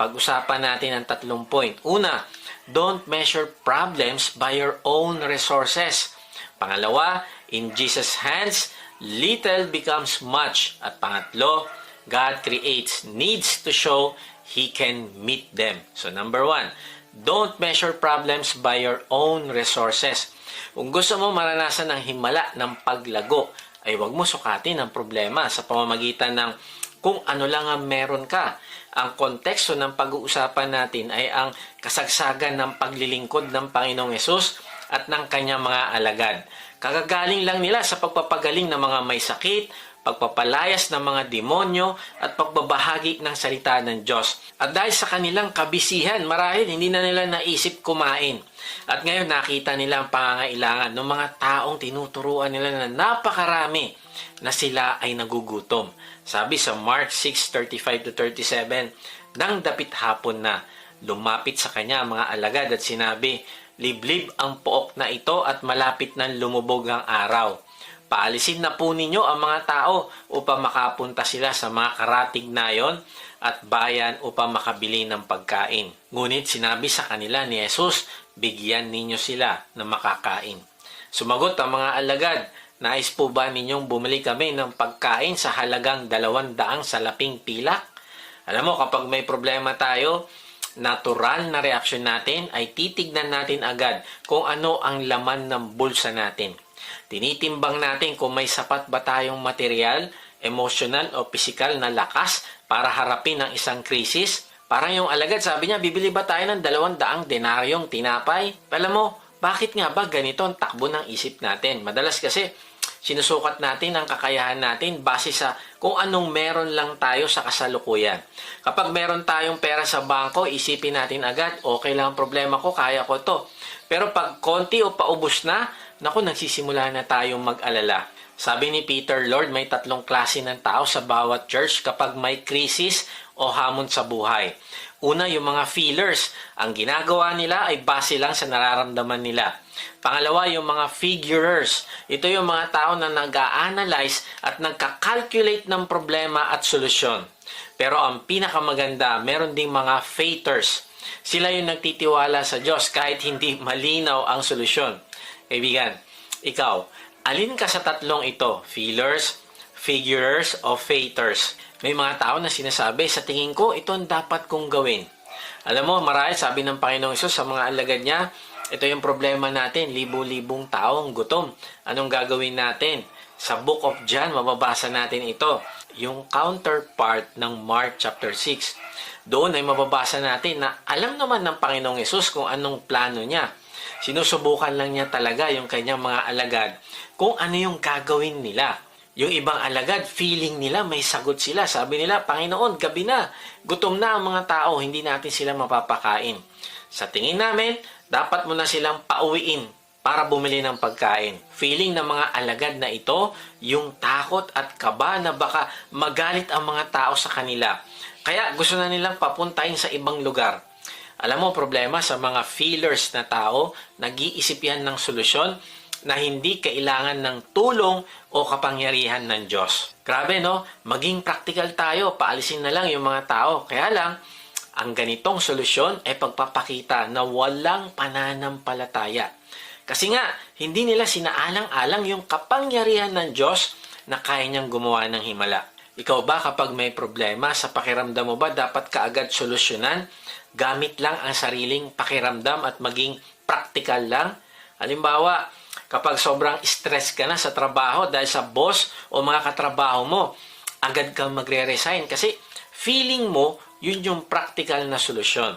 Pag-usapan natin ang tatlong point. Una, don't measure problems by your own resources. Pangalawa, in Jesus' hands, little becomes much. At pangatlo, God creates needs to show He can meet them. So number one, don't measure problems by your own resources. Kung gusto mo maranasan ng himala ng paglago, ay huwag mo sukatin ang problema sa pamamagitan ng kung ano lang ang meron ka. Ang konteksto ng pag-uusapan natin ay ang kasagsagan ng paglilingkod ng Panginoong Yesus at ng kanyang mga alagad. Kagagaling lang nila sa pagpapagaling ng mga may sakit, pagpapalayas ng mga demonyo at pagbabahagi ng salita ng Diyos. At dahil sa kanilang kabisihan, marahil hindi na nila naisip kumain. At ngayon nakita nila ang pangangailangan ng mga taong tinuturuan nila na napakarami na sila ay nagugutom. Sabi sa Mark 6:35 to 37, nang dapit hapon na, lumapit sa kanya ang mga alagad at sinabi, Liblib ang pook na ito at malapit nang lumubog ang araw. Paalisin na po ninyo ang mga tao upang makapunta sila sa mga karatig na yon at bayan upang makabili ng pagkain. Ngunit sinabi sa kanila ni Jesus, bigyan ninyo sila ng makakain. Sumagot ang mga alagad, Nais po ba ninyong bumili kami ng pagkain sa halagang dalawang daang salaping pilak? Alam mo, kapag may problema tayo, natural na reaksyon natin ay titignan natin agad kung ano ang laman ng bulsa natin. Tinitimbang natin kung may sapat ba tayong material, emotional o physical na lakas para harapin ang isang krisis. Parang yung alagad, sabi niya, bibili ba tayo ng dalawang daang denaryong tinapay? Alam mo, bakit nga ba ganito ang takbo ng isip natin? Madalas kasi, sinusukat natin ang kakayahan natin base sa kung anong meron lang tayo sa kasalukuyan. Kapag meron tayong pera sa bangko, isipin natin agad, okay lang ang problema ko, kaya ko to. Pero pag konti o paubos na, naku, nagsisimula na tayong mag-alala. Sabi ni Peter, Lord, may tatlong klase ng tao sa bawat church kapag may krisis o hamon sa buhay. Una, yung mga feelers. Ang ginagawa nila ay base lang sa nararamdaman nila. Pangalawa, yung mga figurers. Ito yung mga tao na nag-a-analyze at nagka-calculate ng problema at solusyon. Pero ang pinakamaganda, meron ding mga faithers. Sila yung nagtitiwala sa Diyos kahit hindi malinaw ang solusyon. Kaibigan, ikaw, alin ka sa tatlong ito? Feelers, figurers, o faithers? May mga tao na sinasabi, sa tingin ko, ito ang dapat kong gawin. Alam mo, marahil sabi ng Panginoong Isus sa mga alagad niya, ito yung problema natin, libo-libong tao ang gutom. Anong gagawin natin? Sa Book of John, mababasa natin ito. Yung counterpart ng Mark chapter 6. Doon ay mababasa natin na alam naman ng Panginoong Isus kung anong plano niya. Sinusubukan lang niya talaga yung kanyang mga alagad kung ano yung gagawin nila. Yung ibang alagad, feeling nila may sagot sila. Sabi nila, Panginoon, gabi na. Gutom na ang mga tao, hindi natin sila mapapakain. Sa tingin namin, dapat mo na silang pauwiin para bumili ng pagkain. Feeling ng mga alagad na ito, yung takot at kaba na baka magalit ang mga tao sa kanila. Kaya gusto na nilang papuntahin sa ibang lugar. Alam mo, problema sa mga feelers na tao, nag-iisip yan ng solusyon na hindi kailangan ng tulong o kapangyarihan ng Diyos. Grabe no, maging practical tayo, paalisin na lang yung mga tao. Kaya lang, ang ganitong solusyon ay pagpapakita na walang pananampalataya. Kasi nga, hindi nila sinaalang-alang yung kapangyarihan ng Diyos na kaya niyang gumawa ng himala. Ikaw ba kapag may problema sa pakiramdam mo ba dapat kaagad solusyonan gamit lang ang sariling pakiramdam at maging practical lang? Halimbawa, kapag sobrang stress ka na sa trabaho dahil sa boss o mga katrabaho mo, agad kang magre-resign kasi feeling mo yun yung practical na solusyon.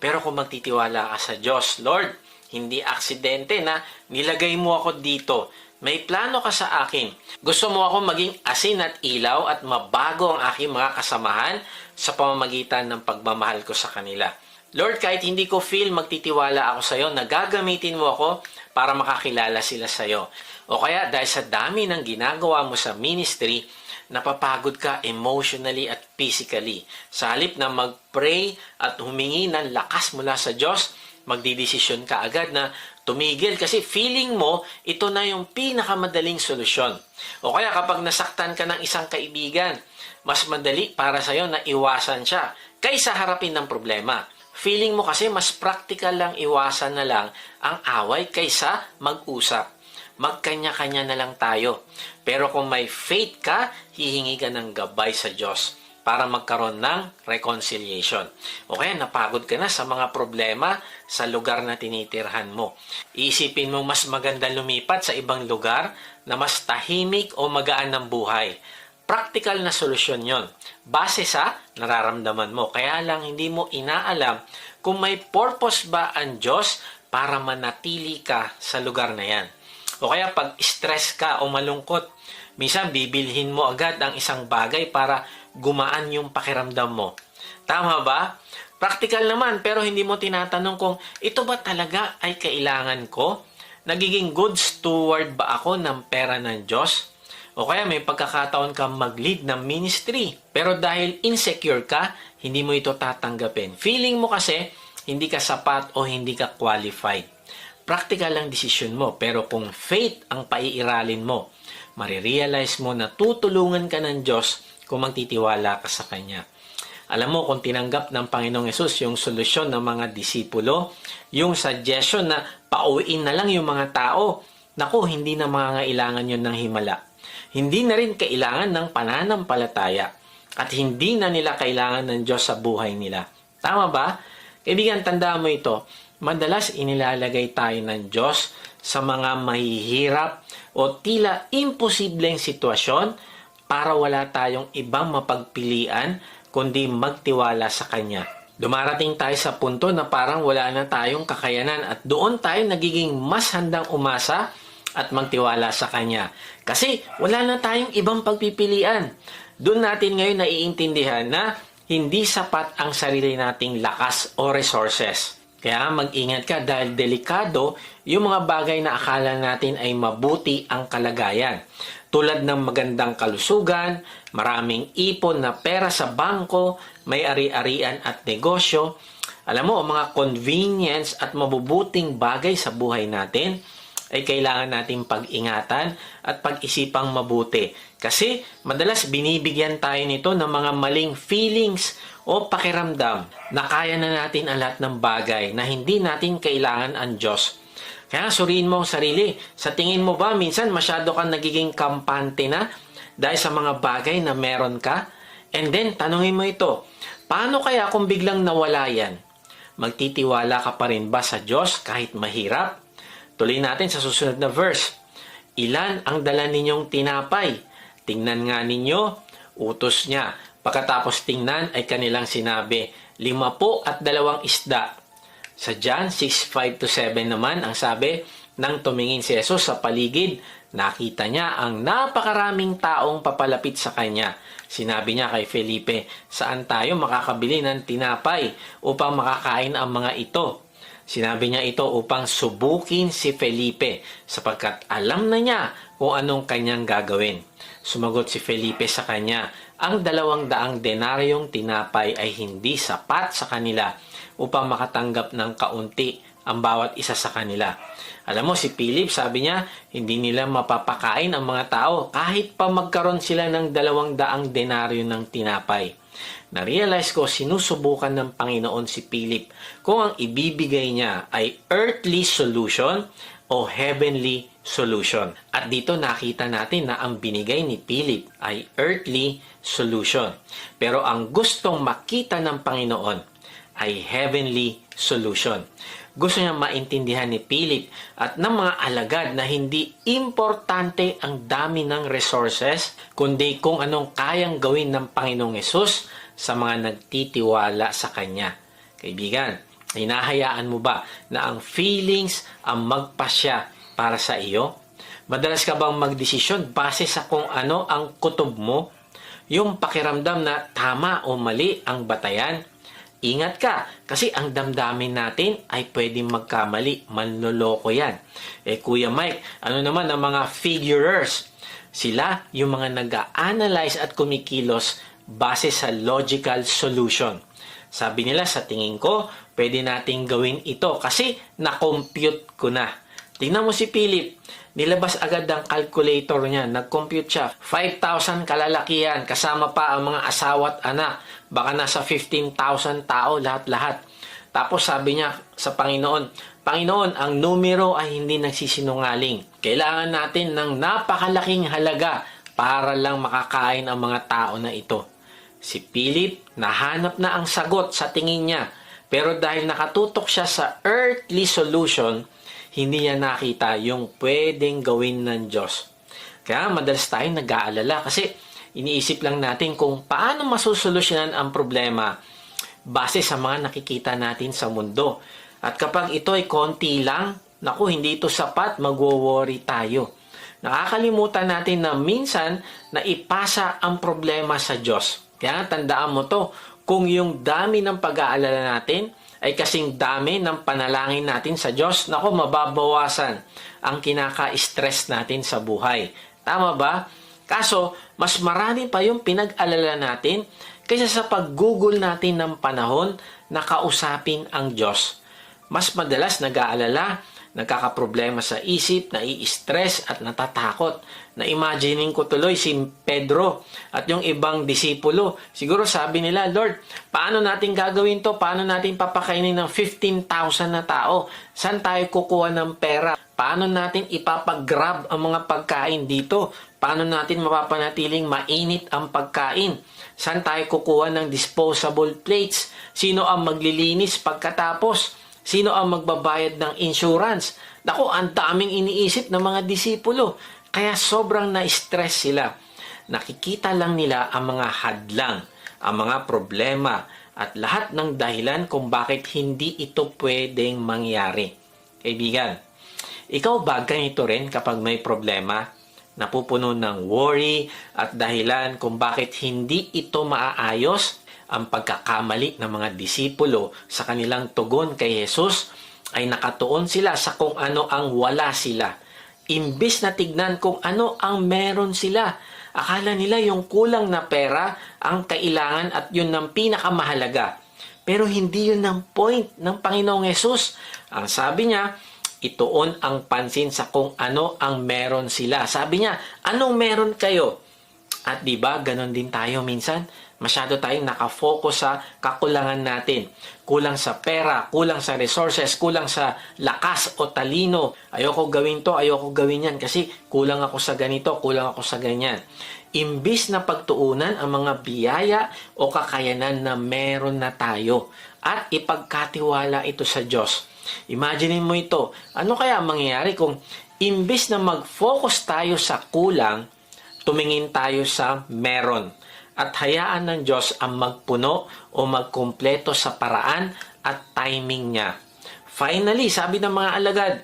Pero kung magtitiwala ka sa Diyos, Lord, hindi aksidente na nilagay mo ako dito. May plano ka sa akin. Gusto mo ako maging asin at ilaw at mabago ang aking mga kasamahan sa pamamagitan ng pagmamahal ko sa kanila. Lord, kahit hindi ko feel magtitiwala ako sa iyo, nagagamitin mo ako para makakilala sila sa iyo. O kaya dahil sa dami ng ginagawa mo sa ministry, napapagod ka emotionally at physically. Sa halip na mag-pray at humingi ng lakas mula sa Diyos, magdidesisyon ka agad na tumigil kasi feeling mo ito na yung pinakamadaling solusyon. O kaya kapag nasaktan ka ng isang kaibigan, mas madali para sa iyo na iwasan siya kaysa harapin ng problema. Feeling mo kasi mas practical lang iwasan na lang ang away kaysa mag-usap. Magkanya-kanya na lang tayo. Pero kung may faith ka, hihingi ka ng gabay sa Diyos para magkaroon ng reconciliation. O kaya napagod ka na sa mga problema sa lugar na tinitirhan mo. Iisipin mo mas maganda lumipat sa ibang lugar na mas tahimik o magaan ng buhay. Practical na solusyon yon base sa nararamdaman mo. Kaya lang hindi mo inaalam kung may purpose ba ang Diyos para manatili ka sa lugar na yan. O kaya pag stress ka o malungkot, minsan bibilhin mo agad ang isang bagay para gumaan yung pakiramdam mo. Tama ba? Practical naman pero hindi mo tinatanong kung ito ba talaga ay kailangan ko? Nagiging good steward ba ako ng pera ng Diyos? O kaya may pagkakataon ka mag-lead ng ministry. Pero dahil insecure ka, hindi mo ito tatanggapin. Feeling mo kasi hindi ka sapat o hindi ka qualified. Practical ang desisyon mo. Pero kung faith ang paiiralin mo, marirealize mo na tutulungan ka ng Diyos kung magtitiwala ka sa Kanya. Alam mo, kung tinanggap ng Panginoong Yesus yung solusyon ng mga disipulo, yung suggestion na pauwiin na lang yung mga tao, naku, hindi na mangangailangan yun ng himala. Hindi na rin kailangan ng pananampalataya at hindi na nila kailangan ng Diyos sa buhay nila. Tama ba? Kaibigan, tandaan mo ito. Madalas inilalagay tayo ng Diyos sa mga mahihirap o tila imposibleng sitwasyon para wala tayong ibang mapagpilian kundi magtiwala sa Kanya. Dumarating tayo sa punto na parang wala na tayong kakayanan at doon tayo nagiging mas handang umasa at magtiwala sa Kanya. Kasi wala na tayong ibang pagpipilian. Doon natin ngayon naiintindihan na hindi sapat ang sarili nating lakas o resources. Kaya mag-ingat ka dahil delikado yung mga bagay na akala natin ay mabuti ang kalagayan. Tulad ng magandang kalusugan, maraming ipon na pera sa bangko, may ari-arian at negosyo. Alam mo, mga convenience at mabubuting bagay sa buhay natin ay kailangan nating pag-ingatan at pag-isipang mabuti. Kasi madalas binibigyan tayo nito ng mga maling feelings o pakiramdam na kaya na natin ang lahat ng bagay na hindi natin kailangan ang Diyos. Kaya suriin mo ang sarili. Sa tingin mo ba minsan masyado kang nagiging kampante na dahil sa mga bagay na meron ka? And then, tanungin mo ito, paano kaya kung biglang nawala yan? Magtitiwala ka pa rin ba sa Diyos kahit mahirap? Tuloy natin sa susunod na verse. Ilan ang dala ninyong tinapay? Tingnan nga ninyo, utos niya. Pagkatapos tingnan ay kanilang sinabi, lima po at dalawang isda. Sa John 6:5 to 7 naman ang sabi, nang tumingin si Jesus sa paligid, nakita niya ang napakaraming taong papalapit sa kanya. Sinabi niya kay Felipe, saan tayo makakabili ng tinapay upang makakain ang mga ito? Sinabi niya ito upang subukin si Felipe sapagkat alam na niya kung anong kanyang gagawin. Sumagot si Felipe sa kanya, ang dalawang daang denaryong tinapay ay hindi sapat sa kanila upang makatanggap ng kaunti ang bawat isa sa kanila. Alam mo, si Philip, sabi niya, hindi nila mapapakain ang mga tao kahit pa magkaroon sila ng dalawang daang denaryo ng tinapay. Na-realize ko, sinusubukan ng Panginoon si Philip kung ang ibibigay niya ay earthly solution o heavenly solution. At dito nakita natin na ang binigay ni Philip ay earthly solution. Pero ang gustong makita ng Panginoon ay heavenly solution. Gusto niya maintindihan ni Philip at ng mga alagad na hindi importante ang dami ng resources, kundi kung anong kayang gawin ng Panginoong Yesus sa mga nagtitiwala sa Kanya. Kaibigan, hinahayaan mo ba na ang feelings ang magpasya para sa iyo? Madalas ka bang magdesisyon base sa kung ano ang kutob mo? Yung pakiramdam na tama o mali ang batayan? Ingat ka, kasi ang damdamin natin ay pwedeng magkamali. Manloloko yan. Eh, Kuya Mike, ano naman ang mga figurers? Sila yung mga nag-analyze at kumikilos base sa logical solution. Sabi nila, sa tingin ko, pwede nating gawin ito kasi na-compute ko na. Tingnan mo si Philip. Nilabas agad ang calculator niya. Nag-compute siya. 5,000 kalalakihan. Kasama pa ang mga asawa at anak. Baka nasa 15,000 tao lahat-lahat. Tapos sabi niya sa Panginoon, Panginoon, ang numero ay hindi nagsisinungaling. Kailangan natin ng napakalaking halaga para lang makakain ang mga tao na ito. Si Philip, nahanap na ang sagot sa tingin niya. Pero dahil nakatutok siya sa earthly solution, hindi niya nakita yung pwedeng gawin ng Diyos. Kaya madalas tayo nag-aalala kasi iniisip lang natin kung paano masusolusyonan ang problema base sa mga nakikita natin sa mundo. At kapag ito ay konti lang, naku, hindi ito sapat, magwo-worry tayo. Nakakalimutan natin na minsan na ipasa ang problema sa Diyos. Kaya tandaan mo to, kung yung dami ng pag-aalala natin ay kasing dami ng panalangin natin sa Diyos, naku, mababawasan ang kinaka-stress natin sa buhay. Tama ba? Kaso, mas marami pa yung pinag-alala natin kaysa sa pag-google natin ng panahon na kausapin ang Diyos. Mas madalas nag-aalala, nagkakaproblema sa isip, nai-stress at natatakot. Na-imagining ko tuloy si Pedro at yung ibang disipulo. Siguro sabi nila, Lord, paano natin gagawin to? Paano natin papakainin ng 15,000 na tao? Saan tayo kukuha ng pera? Paano natin ipapag-grab ang mga pagkain dito? Paano natin mapapanatiling mainit ang pagkain? Saan tayo kukuha ng disposable plates? Sino ang maglilinis pagkatapos? Sino ang magbabayad ng insurance? Naku, ang daming iniisip ng mga disipulo. Kaya sobrang na-stress sila. Nakikita lang nila ang mga hadlang, ang mga problema, at lahat ng dahilan kung bakit hindi ito pwedeng mangyari. Kaibigan, ikaw ba ganito rin kapag may problema? Napupuno ng worry at dahilan kung bakit hindi ito maaayos? Ang pagkakamali ng mga disipulo sa kanilang tugon kay Jesus ay nakatuon sila sa kung ano ang wala sila. Imbis na tignan kung ano ang meron sila. Akala nila yung kulang na pera ang kailangan at yun ang pinakamahalaga. Pero hindi yun ang point ng Panginoong Yesus. Ang sabi niya, ituon ang pansin sa kung ano ang meron sila. Sabi niya, anong meron kayo? At di ba ganon din tayo minsan? Masyado tayong nakafocus sa kakulangan natin. Kulang sa pera, kulang sa resources, kulang sa lakas o talino. Ayoko gawin to, ayoko gawin yan kasi kulang ako sa ganito, kulang ako sa ganyan. Imbis na pagtuunan ang mga biyaya o kakayanan na meron na tayo at ipagkatiwala ito sa Diyos. Imagine mo ito. Ano kaya ang mangyayari kung imbis na mag-focus tayo sa kulang, tumingin tayo sa meron at hayaan ng Diyos ang magpuno o magkumpleto sa paraan at timing niya. Finally, sabi ng mga alagad,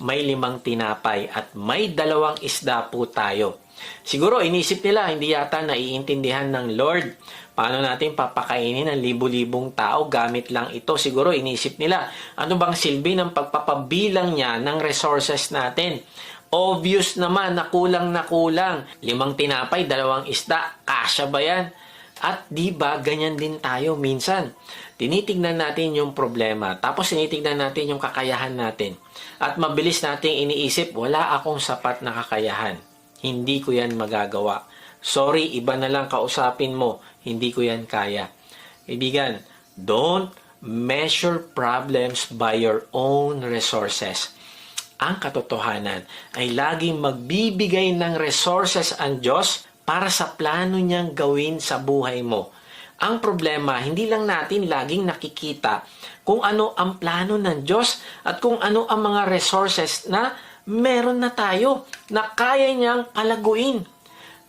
may limang tinapay at may dalawang isda po tayo. Siguro inisip nila, hindi yata naiintindihan ng Lord. Paano natin papakainin ng libu-libong tao gamit lang ito? Siguro inisip nila, ano bang silbi ng pagpapabilang niya ng resources natin? Obvious naman na kulang na kulang. Limang tinapay, dalawang isda. Kasya ba yan? At di ba ganyan din tayo minsan? Tinitignan natin yung problema, tapos tinitignan natin yung kakayahan natin. At mabilis nating iniisip, wala akong sapat na kakayahan. Hindi ko yan magagawa. Sorry, iba na lang kausapin mo. Hindi ko yan kaya. Ibigan, don't measure problems by your own resources ang katotohanan ay laging magbibigay ng resources ang Diyos para sa plano niyang gawin sa buhay mo. Ang problema, hindi lang natin laging nakikita kung ano ang plano ng Diyos at kung ano ang mga resources na meron na tayo na kaya niyang palaguin.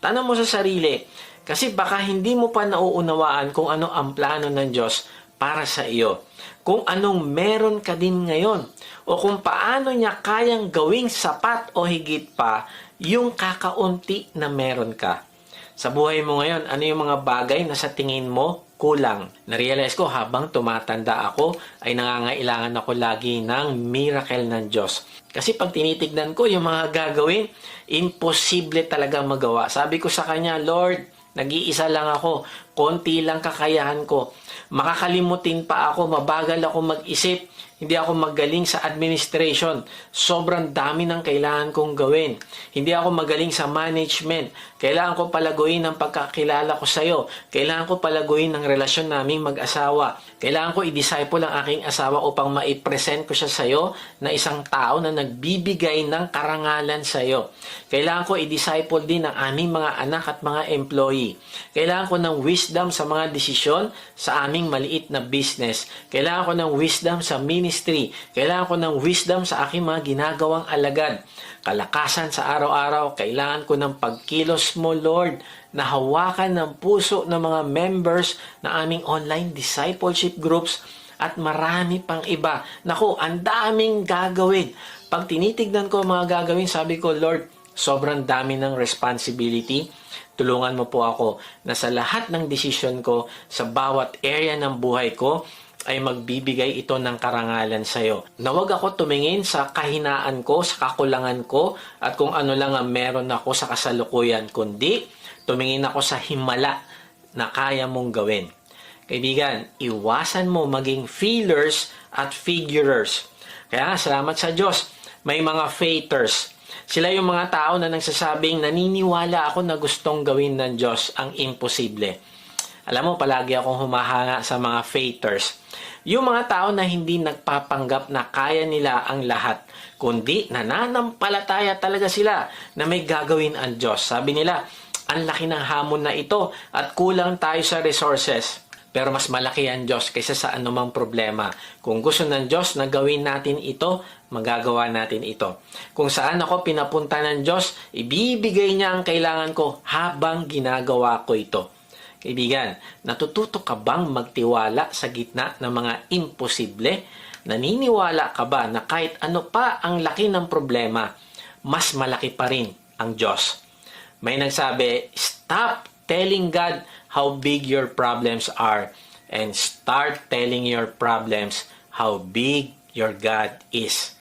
Tanong mo sa sarili, kasi baka hindi mo pa nauunawaan kung ano ang plano ng Diyos para sa iyo. Kung anong meron ka din ngayon o kung paano niya kayang gawing sapat o higit pa yung kakaunti na meron ka. Sa buhay mo ngayon, ano yung mga bagay na sa tingin mo kulang? Narealize ko habang tumatanda ako ay nangangailangan ako lagi ng miracle ng Diyos. Kasi pag tinitignan ko yung mga gagawin, imposible talaga magawa. Sabi ko sa kanya, Lord, nag-iisa lang ako. Konti lang kakayahan ko. Makakalimutin pa ako, mabagal ako mag-isip, hindi ako magaling sa administration. Sobrang dami ng kailangan kong gawin. Hindi ako magaling sa management. Kailangan ko palaguin ang pagkakilala ko sa iyo. Kailangan ko palaguin ang relasyon naming mag-asawa. Kailangan ko i-disciple ang aking asawa upang maipresent ko siya sa iyo na isang tao na nagbibigay ng karangalan sa iyo. Kailangan ko i-disciple din ang aming mga anak at mga employee. Kailangan ko ng wisdom sa mga desisyon sa aming maliit na business. Kailangan ko ng wisdom sa ministry. Kailangan ko ng wisdom sa aking mga ginagawang alagad. Kalakasan sa araw-araw, kailangan ko ng pagkilos mo, Lord, na hawakan ng puso ng mga members na aming online discipleship groups at marami pang iba. Naku, ang daming gagawin. Pag tinitignan ko mga gagawin, sabi ko, Lord, sobrang dami ng responsibility. Tulungan mo po ako na sa lahat ng desisyon ko, sa bawat area ng buhay ko, ay magbibigay ito ng karangalan sa iyo. Nawag ako tumingin sa kahinaan ko, sa kakulangan ko, at kung ano lang ang meron ako sa kasalukuyan, kundi tumingin ako sa himala na kaya mong gawin. Kaibigan, iwasan mo maging feelers at figurers. Kaya salamat sa Diyos, may mga faithers. Sila yung mga tao na nagsasabing naniniwala ako na gustong gawin ng Diyos ang imposible. Alam mo, palagi akong humahanga sa mga faithers. Yung mga tao na hindi nagpapanggap na kaya nila ang lahat, kundi nananampalataya talaga sila na may gagawin ang Diyos. Sabi nila, ang laki ng hamon na ito at kulang tayo sa resources. Pero mas malaki ang Diyos kaysa sa anumang problema. Kung gusto ng Diyos na gawin natin ito, magagawa natin ito. Kung saan ako pinapunta ng Diyos, ibibigay niya ang kailangan ko habang ginagawa ko ito. Kaibigan, natututo ka bang magtiwala sa gitna ng mga imposible? Naniniwala ka ba na kahit ano pa ang laki ng problema, mas malaki pa rin ang Diyos? May nagsabi, stop telling God how big your problems are and start telling your problems how big your God is.